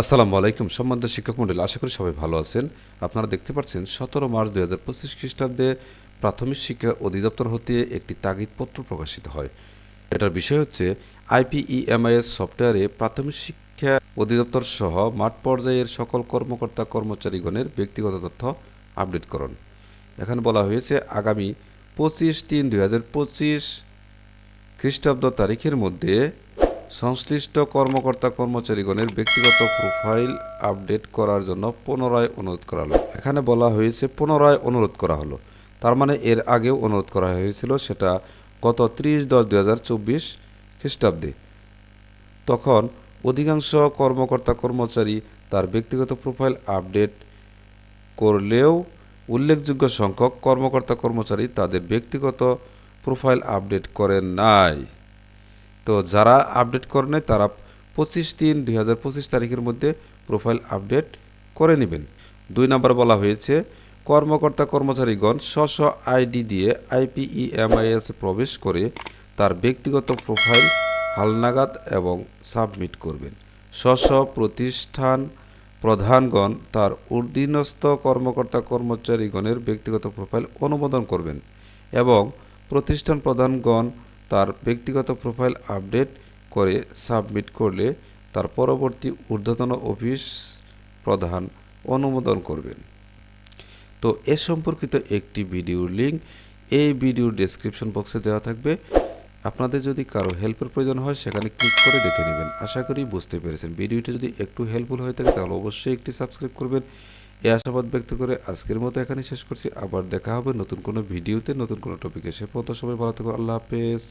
আসসালামু আলাইকুম সম্মানিত শিক্ষক মন্ডল, আশা করি সবাই ভালো আছেন। আপনারা দেখতে পাচ্ছেন, সতেরো মার্চ দুই হাজার পঁচিশ খ্রিস্টাব্দে প্রাথমিক শিক্ষা অধিদপ্তর হতে একটি তাগিদপত্র প্রকাশিত হয়। এটার বিষয় হচ্ছে আইপিইএমআইএস সফটওয়্যারে প্রাথমিক শিক্ষা অধিদপ্তর সহ মাঠ পর্যায়ের সকল কর্মকর্তা কর্মচারীগণের ব্যক্তিগত তথ্য আপডেট করুন। এখানে বলা হয়েছে, আগামী পঁচিশ তিন দুই হাজার পঁচিশ খ্রিস্টাব্দ তারিখের মধ্যে সংশ্লিষ্ট কর্মকর্তা কর্মচারীগণের ব্যক্তিগত প্রোফাইল আপডেট করার জন্য পুনরায় অনুরোধ করা হলো এখানে বলা হয়েছে পুনরায় অনুরোধ করা হলো। তার মানে এর আগেও অনুরোধ করা হয়েছিল সেটা গত ত্রিশ দশ দুই হাজার চব্বিশ খ্রিস্টাব্দে। তখন অধিকাংশ কর্মকর্তা কর্মচারী তার ব্যক্তিগত প্রোফাইল আপডেট করলেও উল্লেখযোগ্য সংখ্যক কর্মকর্তা কর্মচারী তাদের ব্যক্তিগত প্রোফাইল আপডেট করেন নাই। তো যারা আপডেট করে নেয়, তারা পঁচিশ তিন দুই হাজার পঁচিশ তারিখের মধ্যে প্রোফাইল আপডেট করে নেবেন। দুই নম্বর বলা হয়েছে, কর্মকর্তা কর্মচারীগণ স্ব স্ব আইডি দিয়ে আইপিইএমআইএস প্রবেশ করে তার ব্যক্তিগত প্রোফাইল হালনাগাদ এবং সাবমিট করবেন। স্ব প্রতিষ্ঠান প্রধানগণ তার অধীনস্থ কর্মকর্তা কর্মচারীগণের ব্যক্তিগত প্রোফাইল অনুমোদন করবেন এবং প্রতিষ্ঠান প্রধানগণ তার ব্যক্তিগত প্রোফাইল আপডেট করে সাবমিট করলে তার পরবর্তী ঊর্ধ্বতন অফিস প্রধান অনুমোদন করবেন। তো এ সম্পর্কিত একটি ভিডিওর লিঙ্ক এই ভিডিওর ডেসক্রিপশন বক্সে দেওয়া থাকবে। আপনাদের যদি কারও হেল্পের প্রয়োজন হয় সেখানে ক্লিক করে দেখে নেবেন। আশা করি বুঝতে পেরেছেন। ভিডিওটি যদি একটু হেল্পফুল হয়ে থাকে তাহলে অবশ্যই একটি সাবস্ক্রাইব করবেন। এই আশাবাদ ব্যক্ত করে আজকের মতো এখানে শেষ করছি। আবার দেখা হবে নতুন কোনো ভিডিওতে, নতুন কোনো টপিকে সে পর্যন্ত সবাই ভালো থাকো। আল্লাহ হাফেজ।